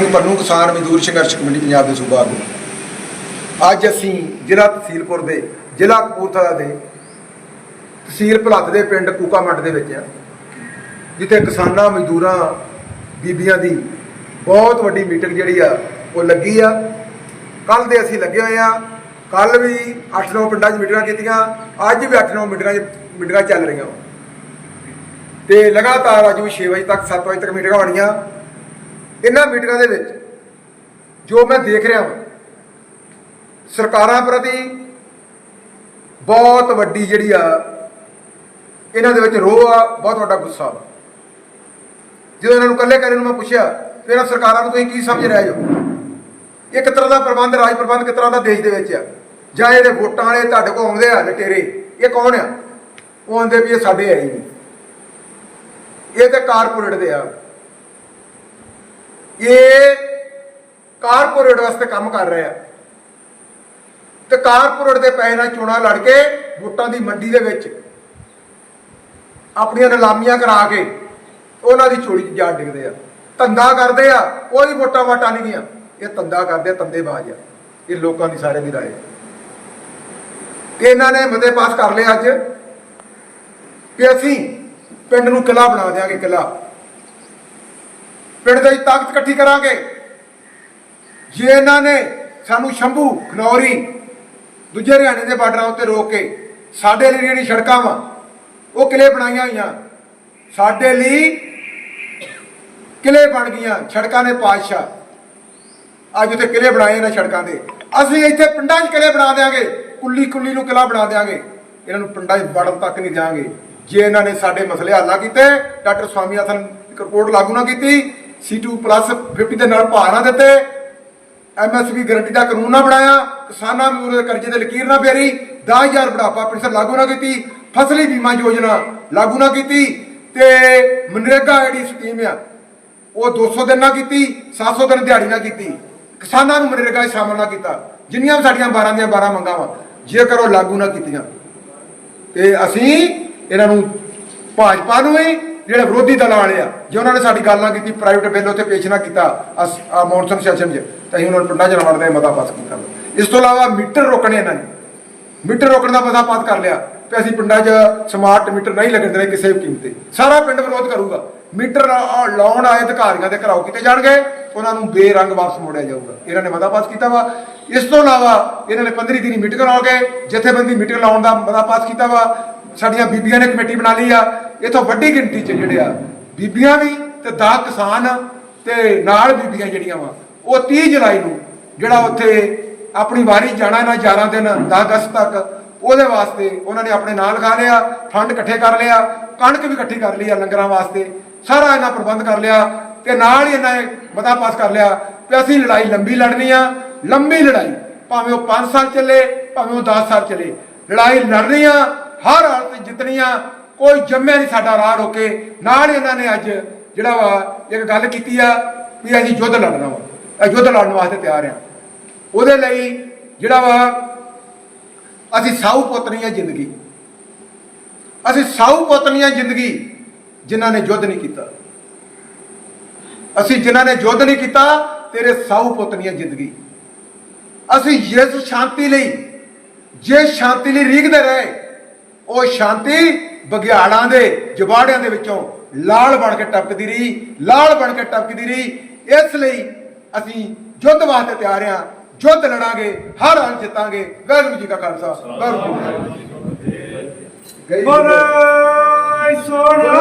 ਸਿੰਘ ਪੰਨੂ ਕਿਸਾਨ ਮਜ਼ਦੂਰ ਸੰਘਰਸ਼ ਕਮੇਟੀ ਪੰਜਾਬ ਦੇ ਸੂਬਾ ਆਗੂ। ਅੱਜ ਅਸੀਂ ਜ਼ਿਲ੍ਹਾ ਤਹਿਸੀਲਪੁਰ ਦੇ ਜ਼ਿਲ੍ਹਾ ਕਪੂਰਥਲਾ ਦੇ ਤਹਿਸੀਲ ਭਲੱਥ ਦੇ ਪਿੰਡ ਕੂਕਾਮੰਡ ਦੇ ਵਿੱਚ ਆ, ਜਿੱਥੇ ਕਿਸਾਨਾਂ, ਮਜ਼ਦੂਰਾਂ, ਬੀਬੀਆਂ ਦੀ ਬਹੁਤ ਵੱਡੀ ਮੀਟਿੰਗ ਜਿਹੜੀ ਆ, ਉਹ ਲੱਗੀ ਆ। ਕੱਲ ਦੇ ਅਸੀਂ ਲੱਗੇ ਹੋਏ ਆ। ਕੱਲ ਵੀ 8-9 ਪਿੰਡਾਂ 'ਚ ਮੀਟਿੰਗਾਂ ਕੀਤੀਆਂ, ਅੱਜ ਵੀ 8-9 ਮੀਟਿੰਗਾਂ 'ਚ ਮੀਟਿੰਗਾਂ ਚੱਲ ਰਹੀਆਂ। ਤੇ ਲਗਾਤਾਰ ਅੱਜ ਵੀ 6 ਵਜੇ ਤੱਕ 7 ਵਜੇ ਤੱਕ ਮੀਟਿੰਗਾਂ ਹੋਣੀਆਂ ਇਹਨਾਂ ਮੀਟਿੰਗਾਂ ਦੇ ਵਿੱਚ ਜੋ ਮੈਂ ਦੇਖ ਰਿਹਾ ਹਾਂ ਸਰਕਾਰਾਂ ਪ੍ਰਤੀ ਬਹੁਤ ਵੱਡੀ ਜਿਹੜੀ ਆ, ਇਹਨਾਂ ਦੇ ਵਿੱਚ ਰੋਹ ਆ, ਬਹੁਤ ਵੱਡਾ ਗੁੱਸਾ ਵਾ। ਜਦੋਂ ਇਹਨਾਂ ਨੂੰ ਇਕੱਲੇ ਕਰੇ ਨੂੰ ਮੈਂ ਪੁੱਛਿਆ, ਫਿਰ ਇਹਨਾਂ ਸਰਕਾਰਾਂ ਨੂੰ ਤੁਸੀਂ ਕੀ ਸਮਝ ਰਹੇ ਹੋ? ਇੱਕ ਤਰ੍ਹਾਂ ਦਾ ਪ੍ਰਬੰਧ, ਰਾਜ ਪ੍ਰਬੰਧ ਕਿਸ ਤਰ੍ਹਾਂ ਦਾ ਦੇਸ਼ ਦੇ ਵਿੱਚ ਆ? ਜਾਂ ਇਹਦੇ ਵੋਟਾਂ ਵਾਲੇ ਤੁਹਾਡੇ ਕੋਲ ਆਉਂਦੇ ਆ ਲਟੇਰੇ, ਇਹ ਕੌਣ ਆ? ਉਹ ਆਉਂਦੇ ਵੀ ਇਹ ਸਾਡੇ ਹੈ ਹੀ ਨਹੀਂ। ਇਹ ਤੇ ਕਾਰਪੋਰੇਟ ਦੇ ਆ। ਇਹ ਕਾਰਪੋਰੇਟ ਵਾਸਤੇ ਕੰਮ ਕਰ ਰਹੇ ਆ ਤੇ ਕਾਰਪੋਰੇਟ ਦੇ ਪੈਸੇ ਨਾਲ ਚੋਣਾਂ ਲੜ ਕੇ ਵੋਟਾਂ ਦੀ ਮੰਡੀ ਦੇ ਵਿੱਚ ਆਪਣੀਆਂ ਨਿਲਾਮੀਆਂ ਕਰਾ ਕੇ ਉਹਨਾਂ ਦੀ ਚੋਰੀ 'ਚ ਜਾ ਡਿੱਗਦੇ ਆ ਧੰਦਾ ਕਰਦੇ ਆ ਕੋਈ ਵੋਟਾਂ ਵਾਟਾਂ ਨਹੀਂ ਗੀਆਂ ਇਹ ਧੰਦਾ ਕਰਦੇ ਆ ਧੰਦੇਬਾਜ਼ ਆ ਇਹ ਲੋਕਾਂ ਦੀ ਸਾਰੇ ਦੀ ਰਾਏ ਤੇ ਇਹਨਾਂ ਨੇ ਮਤੇ ਪਾਸ ਕਰ ਲਿਆ ਅੱਜ ਕਿ ਅਸੀਂ ਪਿੰਡ ਨੂੰ ਕਿਲਾ ਬਣਾ ਦਿਆਂਗੇ ਕਿਲਾ ਪਿੰਡ ਦੀ ਤਾਕਤ ਇਕੱਠੀ ਕਰਾਂਗੇ। ਜੇ ਇਹਨਾਂ ਨੇ ਸਾਨੂੰ ਸ਼ੰਭੂ, ਖਨੌਰੀ, ਦੂਜੇ ਹਰਿਆਣੇ ਦੇ ਬਾਰਡਰਾਂ ਉੱਤੇ ਰੋਕ ਕੇ ਸਾਡੇ ਲਈ ਜਿਹੜੀਆਂ ਸੜਕਾਂ ਵਾ, ਉਹ ਕਿਲੇ ਬਣਾਈਆਂ ਹੋਈਆਂ, ਸਾਡੇ ਲਈ ਕਿਲੇ ਬਣ ਗਈਆਂ ਸੜਕਾਂ ਦੇ ਪਾਤਸ਼ਾਹ। ਅੱਜ ਉੱਥੇ ਕਿਲੇ ਬਣਾਏ ਨੇ ਸੜਕਾਂ ਦੇ। ਅਸੀਂ ਇੱਥੇ ਪਿੰਡਾਂ 'ਚ ਕਿਲੇ ਬਣਾ ਦੇਾਂਗੇ ਕੁੱਲੀ ਕੁੱਲੀ ਨੂੰ ਕਿਲਾ ਬਣਾ ਦੇਾਂਗੇ ਇਹਨਾਂ ਨੂੰ ਪਿੰਡਾਂ 'ਚ ਵੜਨ ਤੱਕ ਨਹੀਂ ਦਿਆਂਗੇ। ਜੇ ਇਹਨਾਂ ਨੇ ਸਾਡੇ ਮਸਲੇ ਹੱਲ ਨਾ ਕੀਤੇ, ਡਾਕਟਰ ਸਵਾਮੀਨਾਥਨ ਇੱਕ ਰਿਪੋਰਟ ਲਾਗੂ ਨਾ ਕੀਤੀ C2 ਪਲੱਸ 50 ਦੇ ਨਾਲ ਭਾਅ ਨਾ ਦਿੱਤੇ। ਐਮਐਸਪੀ ਗਰੰਟੀ ਦਾ ਕਾਨੂੰਨ ਨਾ ਬਣਾਇਆ। ਕਿਸਾਨਾਂ ਨੂੰ ਉਹਦੇ ਕਰਜ਼ੇ ਤੇ ਲਕੀਰ ਨਾ ਫੇਰੀ। 10000 ਬੁਢਾਪਾ ਪੈਨਸ਼ਨ ਲਾਗੂ ਨਾ ਕੀਤੀ। ਫਸਲੀ ਬੀਮਾ ਯੋਜਨਾ ਲਾਗੂ ਨਾ ਕੀਤੀ। ਤੇ ਮਨਰੇਗਾ ਜਿਹੜੀ ਸਕੀਮ ਆ, ਉਹ 200 ਦਿਨ ਨਾ ਕੀਤੀ 700 ਦਿਨ ਦਿਹਾੜੀ ਨਾ ਕੀਤੀ। ਕਿਸਾਨਾਂ ਨੂੰ ਮਨਰੇਗਾ 'ਚ ਸ਼ਾਮਲ ਨਾ ਕੀਤਾ। ਜਿੰਨੀਆਂ ਵੀ ਸਾਡੀਆਂ 12 ਦੀਆਂ 12 ਮੰਗਾਂ ਵਾ, ਜੇਕਰ ਉਹ ਲਾਗੂ ਨਾ ਕੀਤੀਆਂ, ਤੇ ਅਸੀਂ ਇਹਨਾਂ ਨੂੰ ਭਾਜਪਾ ਨੂੰ ਵੀ ਜਿਹੜੇ ਵਿਰੋਧੀ ਦਲ ਵਾਲੇ ਆ, ਜੇ ਉਹਨਾਂ ਨੇ ਸਾਡੀ ਗੱਲ ਨਾ ਕੀਤੀ ਪ੍ਰਾਈਵੇਟ ਬਿੱਲ ਉੱਥੇ ਪੇਸ਼ ਨਾ ਕੀਤਾ ਆ ਮੌਨਸੂਨ ਸੈਸ਼ਨ 'ਚ, ਤਾਂ ਅਸੀਂ ਉਹਨਾਂ ਨੂੰ ਪਿੰਡਾਂ 'ਚ ਰਵਣ ਦੇ ਮਤਾ ਪਾਸ ਕੀਤਾ। ਇਸ ਤੋਂ ਇਲਾਵਾ ਮੀਟਰ ਰੋਕਣੇ ਇਹਨਾਂ ਨੇ। ਮੀਟਰ ਰੋਕਣ ਦਾ ਮਤਾ ਪਾਸ ਕਰ ਲਿਆ, ਤੇ ਅਸੀਂ ਪਿੰਡਾਂ 'ਚ ਸਮਾਰਟ ਮੀਟਰ ਨਹੀਂ ਲੱਗਣ ਦੇਣੇ ਕਿਸੇ ਵੀ ਕੀਮਤ। ਸਾਰਾ ਪਿੰਡ ਵਿਰੋਧ ਕਰੂਗਾ। ਮੀਟਰ ਲਾਉਣ ਆਏ ਅਧਿਕਾਰੀਆਂ ਦੇ ਘਰਾਓ ਕੀਤੇ ਜਾਣਗੇ, ਉਹਨਾਂ ਨੂੰ ਬੇਰੰਗ ਵਾਪਸ ਮੋੜਿਆ ਜਾਊਗਾ। ਇਹਨਾਂ ਨੇ ਮਤਾ ਪਾਸ ਕੀਤਾ ਵਾ। ਇਸ ਤੋਂ ਇਲਾਵਾ ਇਹਨਾਂ ਨੇ 15 ਦਿਨੀ ਮੀਟਿੰਗ ਲਾ ਕੇ ਜਥੇਬੰਦੀ ਮੀਟਿੰਗ ਲਾਉਣ ਦਾ ਮਤਾ ਪਾਸ ਕੀਤਾ ਵਾ। ਸਾਡੀਆਂ ਬੀਬੀਆਂ ਨੇ ਕਮੇਟੀ ਬਣਾ ਲਈ ਆ, ਇਥੋਂ ਵੱਡੀ ਗਿਣਤੀ 'ਚ ਜਿਹੜੇ ਆ, ਬੀਬੀਆਂ ਵੀ ਤੇ ਦਾ ਕਿਸਾਨ ਤੇ ਨਾਲ ਬੀਬੀਆਂ ਜਿਹੜੀਆਂ ਵਾ, ਉਹ 30 ਜੁਲਾਈ ਨੂੰ ਜਿਹੜਾ ਉੱਥੇ ਆਪਣੀ ਵਾਰੀ ਜਾਣਾ ਇਹਨਾਂ 11 ਦਿਨ 10 ਅਗਸਤ ਤੱਕ, ਉਹਦੇ ਵਾਸਤੇ ਉਹਨਾਂ ਨੇ ਆਪਣੇ ਨਾਲ ਲਗਾ ਲਿਆ, ਫੰਡ ਇਕੱਠੇ ਕਰ ਲਿਆ, ਕਣਕ ਵੀ ਇਕੱਠੀ ਕਰ ਲਈ ਆ ਲੰਗਰਾਂ ਵਾਸਤੇ, ਸਾਰਾ ਇਹਨਾਂ ਪ੍ਰਬੰਧ ਕਰ ਲਿਆ ਤੇ ਨਾਲ ਹੀ ਇਹਨਾਂ ਨੇ ਮਤਾ ਪਾਸ ਕਰ ਲਿਆ ਕਿ ਅਸੀਂ ਲੜਾਈ ਲੰਬੀ ਲੜਨੀ ਆ, ਲੰਬੀ ਲੜਾਈ, ਭਾਵੇਂ ਉਹ 5 ਸਾਲ ਚੱਲੇ, ਭਾਵੇਂ ਉਹ 10 ਸਾਲ ਚੱਲੇ, ਲੜਾਈ ਲੜਨੀ ਆ ਹਰ ਹਾਲਤ 'ਚ ਜਿੱਤਣੀ ਆ ਕੋਈ ਜੰਮਿਆ ਨਹੀਂ ਸਾਡਾ ਰਾਹ ਰੋਕੇ ਨਾਲ ਹੀ ਇਹਨਾਂ ਨੇ ਅੱਜ ਜਿਹੜਾ ਵਾ, ਇੱਕ ਗੱਲ ਕੀਤੀ ਆ ਵੀ ਅਸੀਂ ਯੁੱਧ ਲੜਨਾ ਵਾ। ਇਹ ਯੁੱਧ ਲੜਨ ਵਾਸਤੇ ਤਿਆਰ ਆ। ਉਹਦੇ ਲਈ ਜਿਹੜਾ ਵਾ, ਅਸੀਂ ਸਾਊ ਪੁੱਤਰੀ ਆ ਜ਼ਿੰਦਗੀ। ਅਸੀਂ ਸਾਊ ਪੁੱਤਨੀ ਆ ਜ਼ਿੰਦਗੀ ਜਿਨ੍ਹਾਂ ਨੇ ਯੁੱਧ ਨਹੀਂ ਕੀਤਾ। ਅਸੀਂ ਜਿਨ੍ਹਾਂ ਨੇ ਯੁੱਧ ਨਹੀਂ ਕੀਤਾ, ਤੇਰੇ ਸਾਊ ਪੁੱਤਰੀ ਆ ਜ਼ਿੰਦਗੀ। ਅਸੀਂ ਜਿਸ ਸ਼ਾਂਤੀ ਲਈ, ਜੇ ਸ਼ਾਂਤੀ ਲਈ ਰੀਗਦੇ ਰਹੇ ਉਹ ਸ਼ਾਂਤੀ ਬਗਿਆੜਾਂ ਦੇ ਜਵਾੜਿਆਂ ਦੇ ਵਿੱਚੋਂ ਲਾਲ ਬਣ ਕੇ ਟਪਕਦੀ ਰਹੀ ਲਾਲ ਬਣ ਕੇ ਟਪਕਦੀ ਰਹੀ। ਇਸ ਲਈ ਅਸੀਂ ਯੁੱਧ ਵਾਸਤੇ ਤਿਆਰ ਹਾਂ ਯੁੱਧ ਲੜਾਂਗੇ ਹਰ ਹਾਲ ਜਿੱਤਾਂਗੇ। ਵਾਹਿਗੁਰੂ ਜੀ ਕਾ ਖਾਲਸਾ ਵਾਹਿਗੁਰੂ ਜੀ ਕੀ ਫਤਿਹ। ਗਈ ਬੋਲੇ ਸੋਨਾ